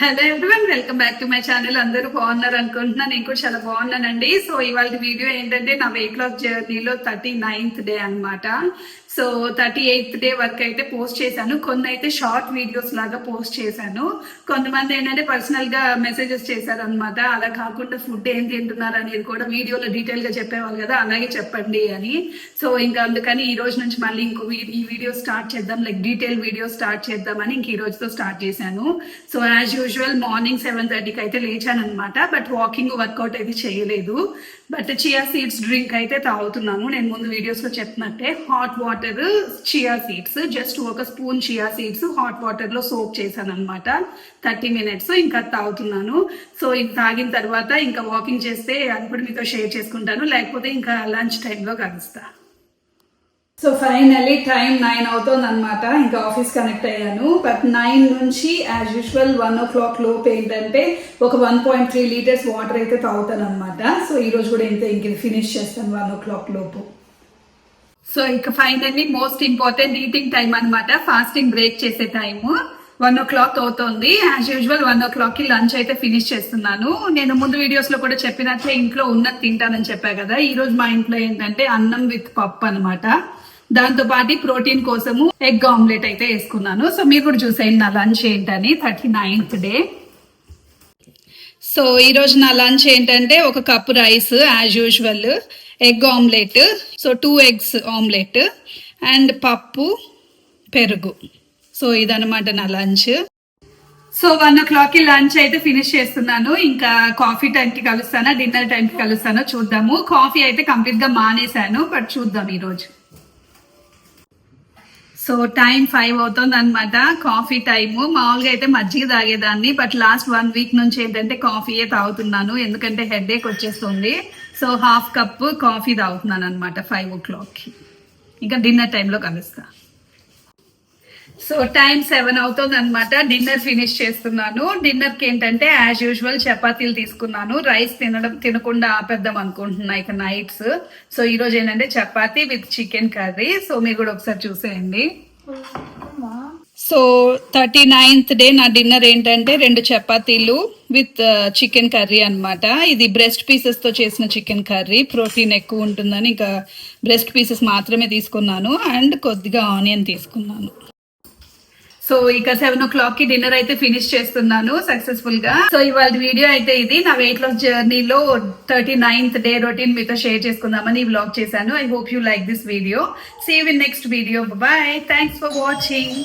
Hello everyone welcome back to my channel అందరూ బాగున్నారు అనుకుంటున్నా నేను కూడా చాలా బాగున్నానండి. సో ఇవాళ వీడియో ఏంటంటే నా వెయిట్ లాస్ జర్నీలో థర్టీ నైన్త్ డే అన్నమాట. సో థర్టీ ఎయిత్ డే వరకు అయితే పోస్ట్ చేశాను. కొన్ని అయితే షార్ట్ వీడియోస్ లాగా పోస్ట్ చేశాను. కొంతమంది ఏంటంటే పర్సనల్గా మెసేజెస్ చేశారు అనమాట అలా కాకుండా ఫుడ్ ఏం తింటున్నారు అనేది కూడా వీడియోలో డీటెయిల్గా చెప్పేవాళ్ళు కదా అలాగే చెప్పండి అని. సో ఇంకా అందుకని ఈ రోజు నుంచి మళ్ళీ ఇంకో వీ- ఈ వీడియో స్టార్ట్ చేద్దాం లైక్ డీటెయిల్ వీడియో స్టార్ట్ చేద్దామని ఇంక ఈ రోజుతో స్టార్ట్ చేశాను. So as usual morning seven థర్టీకి అయితే లేచాను అనమాట బట్ వాకింగ్ వర్కౌట్ అయితే చేయలేదు. బట్ చియా సీడ్స్ డ్రింక్ అయితే తాగుతున్నాను. నేను ముందు వీడియోస్లో చెప్పినట్టే. Hot water chia seeds just ఒక స్పూన్ చియా సీడ్స్ హాట్ వాటర్లో సోప్ చేశాను అనమాట థర్టీ మినిట్స్ ఇంకా తాగుతున్నాను. సో ఇది తాగిన తర్వాత ఇంకా వాకింగ్ చేస్తే అది కూడా మీతో షేర్ చేసుకుంటాను. లేకపోతే ఇంకా లంచ్ టైంలో కలుస్తా. సో ఫైనల్లీ టైం నైన్ అవుతుంది అనమాట ఇంకా ఆఫీస్ కనెక్ట్ అయ్యాను. బట్ నైన్ నుంచి as usual one o'clock లోపు ఏంటంటే ఒక one point three litres water అయితే తాగుతాను అనమాట సో ఈ రోజు కూడా ఇంత ఇంక ఫినిష్ చేస్తాను వన్ ఓ క్లాక్ లోపు. సో ఇక finally most important eating time అన్నమాట. ఫాస్టింగ్ బ్రేక్ చేసే టైము వన్ ఓ క్లాక్ అవుతుంది. యాజ్ యూజువల్ వన్ ఓ క్లాక్కి లంచ్ అయితే ఫినిష్ చేస్తున్నాను. నేను ముందు వీడియోస్లో కూడా చెప్పినట్లే ఇంట్లో ఉన్నది తింటానని చెప్పా కదా. ఈ రోజు మా ఇంట్లో ఏంటంటే అన్నం విత్ పప్పు అనమాట దాంతో పాటు ప్రోటీన్ కోసము ఎగ్ ఆమ్లెట్ అయితే వేసుకున్నాను. సో మీరు కూడా చూసేయండి నా లంచ్ ఏంటని. థర్టీ నైన్త్ డే సో ఈరోజు నా లంచ్ ఏంటంటే ఒక cup rice as usual egg omelette so two eggs omelette and పప్పు పెరుగు. సో ఇదనమాట నా లంచ్ సో వన్ ఓ క్లాక్కి లంచ్ అయితే ఫినిష్ చేస్తున్నాను. ఇంకా కాఫీ టైంకి కలుస్తానా డిన్నర్ టైంకి కలుస్తానో చూద్దాము. కాఫీ అయితే కంప్లీట్గా మానేశాను బట్ చూద్దాం ఈరోజు. సో టైం ఫైవ్ అవుతుంది అనమాట కాఫీ టైము మామూలుగా అయితే మజ్జిగ తాగేదాన్ని బట్ లాస్ట్ వన్ వీక్ నుంచి ఏంటంటే కాఫీయే తాగుతున్నాను ఎందుకంటే హెడ్ ఏక్ వచ్చేస్తుంది. సో హాఫ్ కప్ కాఫీ తాగుతున్నాను అనమాట ఫైవ్ ఓ క్లాక్కి. ఇంకా డిన్నర్ టైంలో కలుస్తా. సో టైం సెవెన్ అవుతుంది అనమాట డిన్నర్ ఫినిష్ చేస్తున్నాను. డిన్నర్కి ఏంటంటే యాజ్ యూజువల్ చపాతీలు తీసుకున్నాను. రైస్ తినడం తినకుండా ఆపేద్దాం అనుకుంటున్నా ఇక నైట్స్ సో ఈరోజు ఏంటంటే chapati with chicken curry so మీరు కూడా ఒకసారి చూసేయండి. సో థర్టీ నైన్త్ డే నా డిన్నర్ ఏంటంటే రెండు చపాతీలు విత్ చికెన్ కర్రీ అన్నమాట. ఇది బ్రెస్ట్ పీసెస్తో చేసిన చికెన్ కర్రీ ప్రోటీన్ ఎక్కువ ఉంటుందని ఇంకా బ్రెస్ట్ పీసెస్ మాత్రమే తీసుకున్నాను. అండ్ కొద్దిగా ఆనియన్ తీసుకున్నాను. సో ఇక సెవెన్ ఓ క్లాక్కి డిన్నర్ అయితే ఫినిష్ చేస్తున్నాను సక్సెస్ఫుల్గా సో ఇవాళ వీడియో అయితే ఇది. నా వెయిట్ లాస్ జర్నీలో థర్టీ నైన్త్ డే రొటీన్ మీతో షేర్ చేసుకుందామని ఈ వ్లాగ్ చేశాను. I hope you like this video save in next video bye thanks for watching